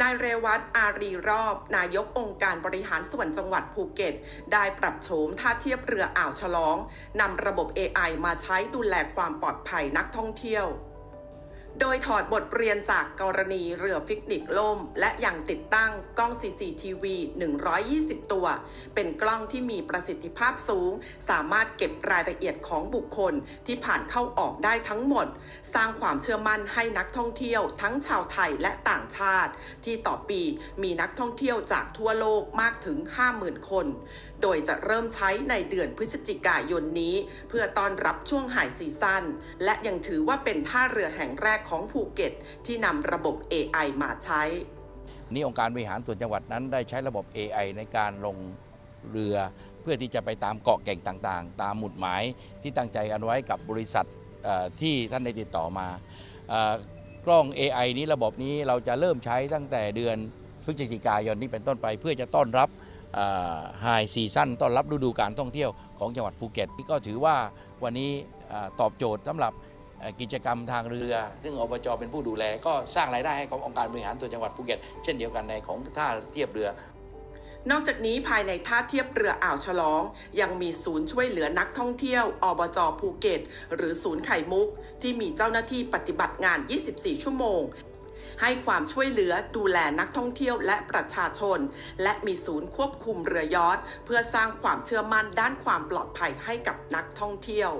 นายเรวัตอารีรอบ นายกองค์การบริหารส่วนจังหวัดภูเก็ต ได้ปรับโฉมท่าเทียบเรืออ่าวฉลองนำระบบ AI มาใช้ดูแลความปลอดภัยนักท่องเที่ยว โดยถอดบทเรียนจากกรณีเรือฟิกนิกล่ม และยังติดตั้งกล้อง CCTV 120 ตัว เป็นกล้องที่มีประสิทธิภาพสูง สามารถเก็บรายละเอียดของบุคคลที่ผ่านเข้าออกได้ทั้งหมด สร้างความเชื่อมั่นให้นักท่องเที่ยวทั้งชาวไทยและต่างชาติ ที่ต่อปีมีนักท่องเที่ยวจากทั่วโลกมากถึง 50,000 คน โดยจะเริ่มใช้ในเดือนพฤศจิกายนนี้ เพื่อต้อนรับช่วงหายซีซั่นและยังถือว่าเป็นท่าเรือแห่งแรกของภูเก็ต ที่นำระบบ AI มาใช้ นี่องค์การบริหารส่วนจังหวัดนั้นได้ใช้ระบบ AI ในการลงเรือ เพื่อที่จะไปตามเกาะแก่งต่างๆ ตามหมุดหมายที่ตั้งใจกันไว้กับบริษัทที่ท่านได้ติดต่อมาอกล้อง AI นี้ระบบนี้เราจะเริ่มใช้ตั้งแต่เดือนพฤศจิกายนนี้เป็นต้นไป เพื่อจะต้อนรับไฮซีซั่นต้อนรับฤดูการท่องเที่ยวของจังหวัดภูเก็ตก็ถือว่าวันนี้อตอบโจทย์สำหรับ กิจกรรมทางเรือ ซึ่งอบจเป็นผู้ดูแล ก็สร้างรายได้ให้กับองค์การบริหารส่วนจังหวัดภูเก็ตเช่นเดียวกันในของท่าเทียบเรือนอกจากนี้ภายในท่าเทียบเรืออ่าวฉลอง ยังมีศูนย์ช่วยเหลือนักท่องเที่ยวอบจภูเก็ต หรือศูนย์ไข่มุก ที่มีเจ้าหน้าที่ปฏิบัติงาน 24 ชั่วโมง ให้ความช่วยเหลือดูแลนักท่องเที่ยวและประชาชน และมีศูนย์ควบคุมเรือยอทเพื่อสร้างความเชื่อมั่นด้านความปลอดภัยให้กับนักท่องเที่ยว